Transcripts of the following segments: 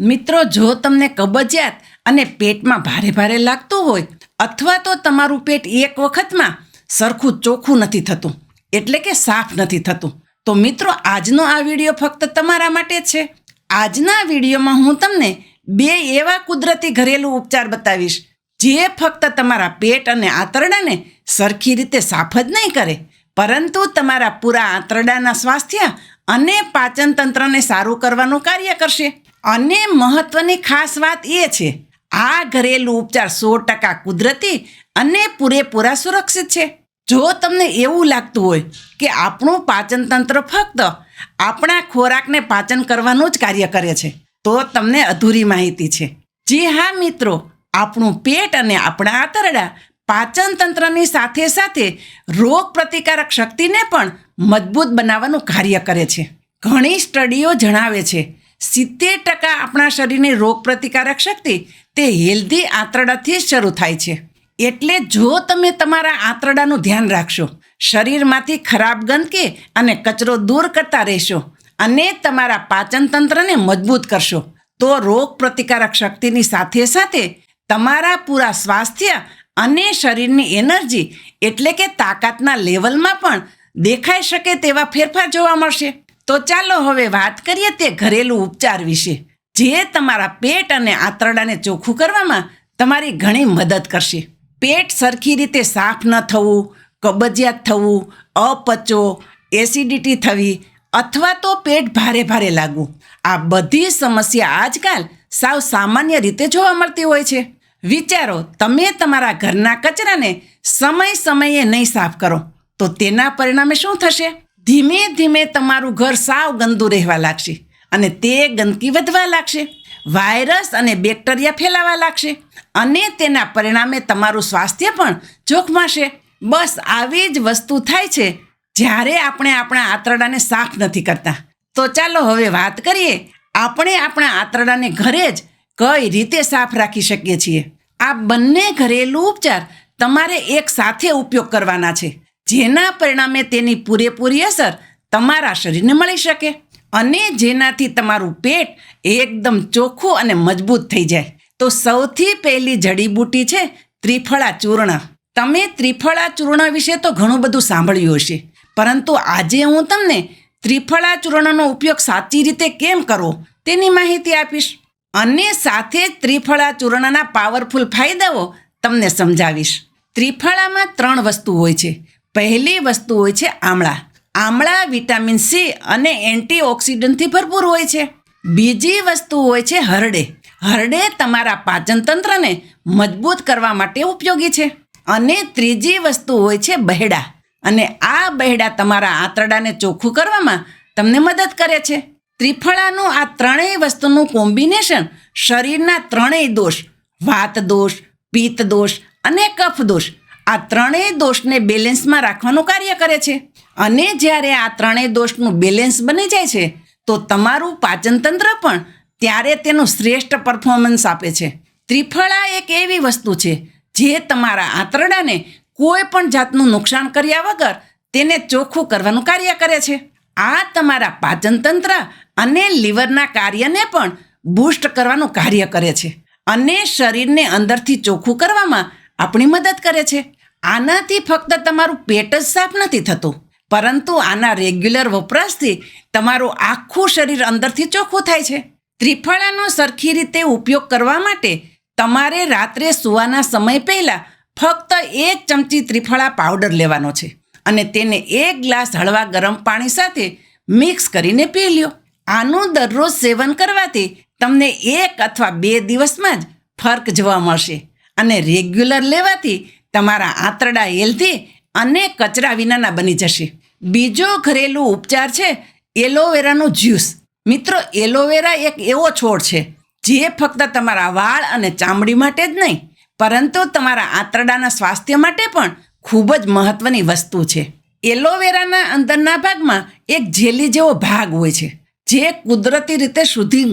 મિત્રો, જો તમને કબજિયાત અને પેટમાં ભારે ભારે લાગતું હોય, અથવા તો તમારું પેટ એક વખતમાં સરખું ચોખ્ખું નથી થતું, એટલે કે સાફ નથી થતું, તો મિત્રો, આજનો આ વીડિયો ફક્ત તમારા માટે છે. આજના વિડીયોમાં હું તમને બે એવા કુદરતી ઘરેલું ઉપચાર બતાવીશ, જે ફક્ત તમારા પેટ અને આંતરડાને સરખી રીતે સાફ જ નહીં કરે, પરંતુ તમારા પૂરા આંતરડાના સ્વાસ્થ્ય અને પાચન તંત્રને સારું કરવાનું કાર્ય કરશે. અને મહત્વની ખાસ વાત એ છે, આ ઘરેલું ઉપચાર સો ટકા કુદરતી અને પૂરેપૂરા સુરક્ષિત છે. જો તમને એવું લાગતું હોય કે આપણું પાચન તંત્ર ફક્ત આપણા ખોરાકને પાચન કરવાનું જ કાર્ય કરે છે, તો તમને અધૂરી માહિતી છે. જી હા મિત્રો, આપણું પેટ અને આપણા આંતરડા પાચન તંત્રની સાથે સાથે રોગ પ્રતિકારક શક્તિને પણ મજબૂત બનાવવાનું કાર્ય કરે છે. ઘણી સ્ટડીઓ જણાવે છે સિત્તેર ટકા આપણા શરીરની રોગ પ્રતિકારક શક્તિ તે હેલ્ધી આંતરડાથી જ શરૂ થાય છે. એટલે જો તમે તમારા આંતરડાનું ધ્યાન રાખશો, શરીરમાંથી ખરાબ ગંદકી અને કચરો દૂર કરતા રહેશો અને તમારા પાચન તંત્રને મજબૂત કરશો, તો રોગ પ્રતિકારક શક્તિની સાથે સાથે તમારા પૂરા સ્વાસ્થ્ય અને શરીરની એનર્જી એટલે કે તાકાતના લેવલમાં પણ દેખાઈ શકે તેવા ફેરફાર જોવા મળશે. તો ચાલો હવે વાત કરીએ તે ઘરેલું ઉપચાર વિશે. જે તમારા પેટ અને આંતરડાને ચોખ્ખું કરવામાં તમારી ઘણી મદદ કરશે. પેટ સરખી રીતે સાફ ન થવું, કબજિયાત થવું, અપચો, એસિડિટી થવી અથવા તો પેટ ભારે ભારે લાગવું. આ બધી સમસ્યા આજકાલ સાવ સામાન્ય રીતે જોવા મળતી હોય છે. વિચારો, તમે તમારા ઘરના કચરાને સમય સમયે નહીં સાફ કરો. તો તેના પરિણામે શું થશે? ધીમે ધીમે તમારું ઘર સાવ ગંદુ રહેવા લાગશે અને તે ગંદકી વધવા લાગશે, વાયરસ અને બેક્ટેરિયા ફેલાવા લાગશે અને તેના પરિણામે તમારું સ્વાસ્થ્ય પણ જોખમાશે બસ આવી જ વસ્તુ થાય છે જ્યારે આપણે આપણા આંતરડાને સાફ નથી કરતા. તો ચાલો હવે વાત કરીએ, આપણે આપણા આંતરડાને ઘરે જ કઈ રીતે સાફ રાખી શકીએ છીએ? આ બંને ઘરેલું ઉપચાર તમારે એક સાથે ઉપયોગ કરવાના છે. જેના પરિણામે તેની પૂરેપૂરી અસર તમારા શરીરને મળી શકે અને જેનાથી તમારું પેટ એકદમ ચોખ્ખું અને મજબૂત થઈ જાય. તો સૌથી પહેલી જડીબૂટી છે ત્રિફળા ચૂર્ણ તમે ત્રિફળા ચૂર્ણ વિશે તો ઘણું બધું સાંભળ્યું હશે, પરંતુ આજે હું તમને ત્રિફળા ચૂર્ણનો ઉપયોગ સાચી રીતે કેમ કરવો તેની માહિતી આપીશ અને સાથે જ ત્રિફળા ચૂર્ણના પાવરફુલ ફાયદાઓ તમને સમજાવીશ. ત્રિફળામાં ત્રણ વસ્તુ હોય છે. પહેલી વસ્તુ હોય છે આમળા. આમળા વિટામિન સી અને એન્ટીઓક્સિડન્ટથી ભરપૂર હોય છે. બીજી વસ્તુ હોય છે હરડે. હરડે તમારા પાચન તંત્રને મજબૂત કરવા માટે ઉપયોગી છે. અને ત્રીજી વસ્તુ હોય છે બહેડા. અને આ બહેડા તમારા આંતરડાને ચોખ્ખું કરવામાં તમને મદદ કરે છે. ત્રિફળાનું આ ત્રણેય વસ્તુનું કોમ્બિનેશન શરીરના ત્રણેય દોષ વાત દોષ પિત્ત દોષ અને કફ દોષ આ ત્રણેય દોષને બેલેન્સમાં રાખવાનું કાર્ય કરે છે. અને જ્યારે આ ત્રણેય દોષનું બેલેન્સ બની જાય છે, તો તમારું પાચન તંત્ર પણ ત્યારે તેનું શ્રેષ્ઠ પરફોર્મન્સ આપે છે. ત્રિફળા એક એવી વસ્તુ છે, જે તમારા આંતરડાને કોઈ પણ જાતનું નુકસાન કર્યા વગર તેને ચોખ્ખું કરવાનું કાર્ય કરે છે. આ તમારા પાચન તંત્ર અને લીવરના કાર્યને પણ બૂસ્ટ કરવાનું કાર્ય કરે છે. અને શરીરને અંદરથી ચોખ્ખું કરવામાં આપણી મદદ કરે છે. આનાથી ફક્ત તમારું પેટ જ સાફ નથી થતું. પરંતુ આના રેગ્યુલર વપરાશથી તમારું આખું શરીર અંદરથી ચોખ્ખું થાય છે. ત્રિફળાનો સરખી રીતે ઉપયોગ કરવા માટે તમારે રાત્રે સૂવાના સમય પહેલાં ફક્ત એક ચમચી ત્રિફળા પાવડર લેવાનો છે અને તેને એક ગ્લાસ હળવા ગરમ પાણી સાથે મિક્સ કરીને પી લ્યો. આનું દરરોજ સેવન કરવાથી તમને એક અથવા બે દિવસમાં જ ફર્ક જોવા મળશે અને રેગ્યુલર લેવાથી તમારા આંતરડા હેલ્ધી અને કચરા વિનાના બની જશે. બીજો ઘરેલું ઉપચાર છે એલોવેરાનું જ્યુસ. મિત્રો, એલોવેરા એક એવો છોડ છે જે ફક્ત તમારા વાળ અને ચામડી માટે જ નહીં, પરંતુ તમારા આંતરડાના સ્વાસ્થ્ય માટે પણ ખૂબ જ મહત્વની વસ્તુ છે. એલોવેરાના અંદરના ભાગમાં એક જેલી જેવો ભાગ હોય છે, જે કુદરતી રીતે શુદ્ધિ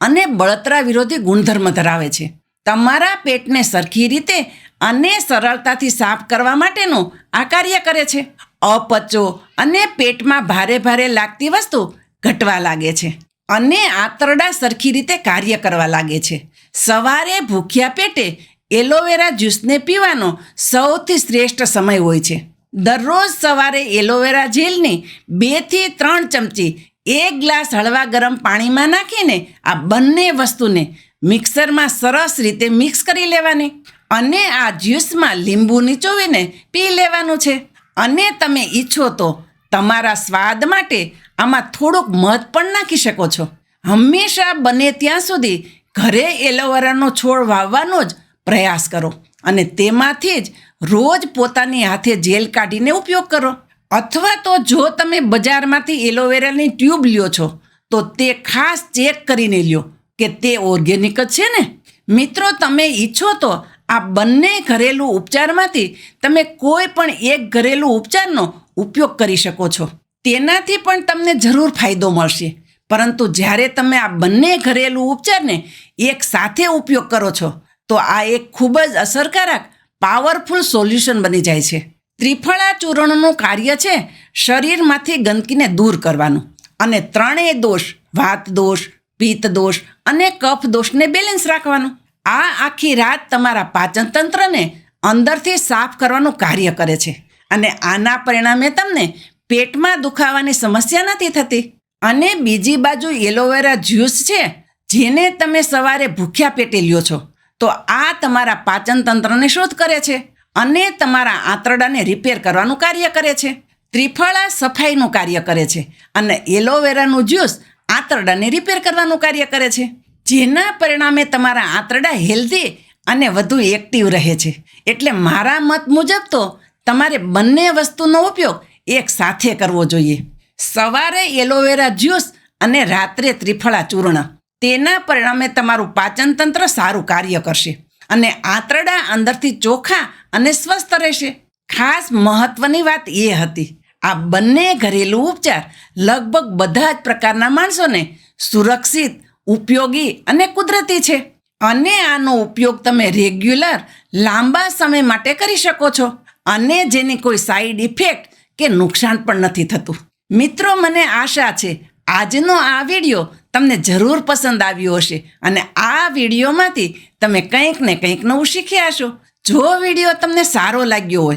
અને બળતરા વિરોધી ગુણધર્મ ધરાવે છે. તમારા પેટને સરખી રીતે અને સરળતાથી સાફ કરવા માટેનું આ કાર્ય કરે છે. અપચો અને પેટમાં ભારે ભારે લાગતી વસ્તુ ઘટવા લાગે છે અને આંતરડા સરખી રીતે કાર્ય કરવા લાગે છે. સવારે ભૂખ્યા પેટે એલોવેરા જ્યુસને પીવાનો સૌથી શ્રેષ્ઠ સમય હોય છે. દરરોજ સવારે એલોવેરા જેલની બેથી ત્રણ ચમચી એક ગ્લાસ હળવા ગરમ પાણીમાં નાખીને આ બંને વસ્તુને મિક્સરમાં સરસ રીતે મિક્સ કરી લેવાની અને આ જ્યુસમાં લીંબુ નીચોવીને પી લેવાનું છે. અને તમે ઈચ્છો તો તમારા સ્વાદ માટે આમાં થોડુંક મધ પણ નાખી શકો છો. હંમેશા બને ત્યાં સુધી ઘરે એલોવેરાનો છોડ વાવવાનો જ પ્રયાસ કરો અને તેમાંથી જ રોજ પોતાની હાથે જેલ કાઢીને ઉપયોગ કરો. અથવા તો જો તમે બજારમાંથી એલોવેરાની ટ્યુબ લ્યો છો, તો તે ખાસ ચેક કરીને લ્યો. કે તે ઓર્ગેનિક જ છે ને? મિત્રો, તમે ઈચ્છો તો આ બંને ઘરેલું ઉપચારમાંથી તમે કોઈ પણ એક ઘરેલું ઉપચારનો ઉપયોગ કરી શકો છો. તેનાથી પણ તમને જરૂર ફાયદો મળશે. પરંતુ જ્યારે તમે આ બંને ઘરેલું ઉપચારને એક સાથે ઉપયોગ કરો છો, તો આ એક ખૂબ જ અસરકારક, પાવરફુલ સોલ્યુશન બની જાય છે. ત્રિફળા ચૂર્ણનું કાર્ય છે શરીરમાંથી ગંદકીને દૂર કરવાનું. અને ત્રણેય દોષ, વાત દોષ પિત્ત દોષ અને કફ દોષને બેલેન્સ રાખવાનું. આ આખી રાત તમારા પાચન તંત્રને અંદરથી સાફ કરવાનું કાર્ય કરે છે અને આના પરિણામે તમને પેટમાં દુખાવાની સમસ્યા નથી થતી. અને બીજી બાજુ એલોવેરા જ્યુસ છે, જેને તમે સવારે ભૂખ્યા પેટે લ્યો છો, તો આ તમારા પાચન તંત્રને શોધ કરે છે અને તમારા આંતરડાને રિપેર કરવાનું કાર્ય કરે છે. ત્રિફળા સફાઈનું કાર્ય કરે છે અને એલોવેરાનું જ્યુસ આંતરડાને રિપેર કરવાનું કાર્ય કરે છે. જેના પરિણામે તમારા આંતરડા હેલ્ધી અને વધુ એક્ટિવ રહે છે. એટલે મારા મત મુજબ તો તમારે બંને વસ્તુનો ઉપયોગ એક સાથે કરવો જોઈએ. સવારે એલોવેરા જ્યુસ અને રાત્રે ત્રિફળા ચૂર્ણ. તેના પરિણામે તમારું પાચન તંત્ર સારું કાર્ય કરશે અને આંતરડા અંદરથી ચોખ્ખા અને સ્વસ્થ રહેશે. ખાસ મહત્વની વાત એ હતી આ બંને ઘરેલું ઉપચાર લગભગ બધા જ પ્રકારના માણસોને સુરક્ષિત, ઉપયોગી અને કુદરતી છે. અને આનો ઉપયોગ તમે રેગ્યુલર, લાંબા સમય માટે કરી શકો છો. અને જેની કોઈ સાઈડ ઇફેક્ટ કે નુકસાન પણ નથી થતું. મિત્રો, મને આશા છે, આજનો આ વીડિયો તમને જરૂર પસંદ આવ્યો હશે. અને આ વિડીયોમાંથી તમે કંઈક ને કંઈક નવું શીખ્યા હશો. જો વીડિયો તમને સારો લાગ્યો હોય